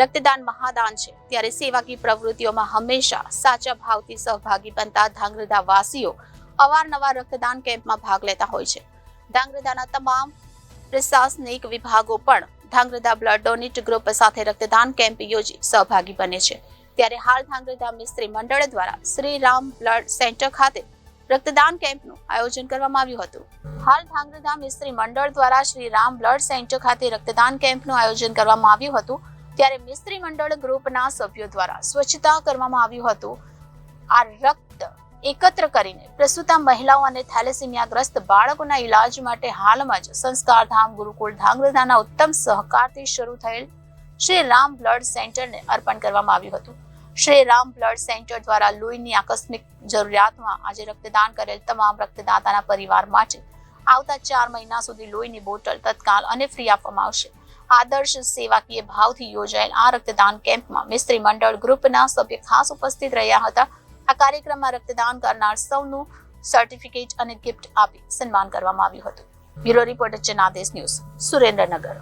રક્તદાન મહાદાન છે. ત્યારે સેવાકી પ્રવૃત્તિઓમાં હંમેશા સાચા ભાવથી સહભાગી બનતા ધાંગ્રધા વાસીઓ અવારનવાર રક્તદાન કેમ્પમાં ભાગ લેતા હોય છે. ધાંગ્રધાના તમામ પ્રશાસનિક વિભાગો પણ ધાંગ્રધા બ્લડ ડોનેટ ગ્રુપ સાથે રક્તદાન કેમ્પ યોજી સહભાગી બને છે. ત્યારે હાલ ધાંગ્રધા મિસ્ત્રી મંડળ દ્વારા શ્રી રામ બ્લડ સેન્ટર ખાતે રક્તદાન કેમ્પનું આયોજન કરવામાં આવ્યું હતું. હાલ ધાંગ્રધા મિસ્ત્રી મંડળ દ્વારા શ્રી રામ બ્લડ સેન્ટર ખાતે રક્તદાન કેમ્પનું આયોજન કરવામાં આવ્યું હતું. ત્યારે મિસ્ત્રી મંડળ ગ્રુપના સભ્યો દ્વારા સ્વચ્છતા કરવામાં આવ્યું હતું. આ રક્ત એકત્ર કરીને પ્રસૂતા મહિલાઓ અને થેલેસીમિયાગ્રસ્ત બાળકોના ઈલાજ માટે હાલમાં જ સંસ્કારધામ ગુરુકુળ ધાંગ્રધાના ઉત્તમ સહકારથી શરૂ થયેલ શ્રી રામ બ્લડ સેન્ટરને અર્પણ કરવામાં આવ્યું હતું. શ્રી રામ બ્લડ સેન્ટર દ્વારા લોહીની આકસ્મિક જરૂરિયાતમાં આજે રક્તદાન કરેલ તમામ રક્તદાતાના પરિવાર માટે આવતા ચાર મહિના સુધી લોહીની બોટલ તત્કાલ અને ફ્રી આપવામાં આવશે. આદર્શ સેવાકીય ભાવથી યોજાયેલ આ રક્તદાન કેમ્પમાં મિસ્ત્રી મંડળ ગ્રુપના સભ્ય ખાસ ઉપસ્થિત રહ્યા હતા. આ કાર્યક્રમમાં રક્તદાન કરનાર સૌનું સર્ટિફિકેટ અને ગિફ્ટ આપી સન્માન કરવામાં આવ્યું હતું. Bureau reporter Janadesh news Surendranagar.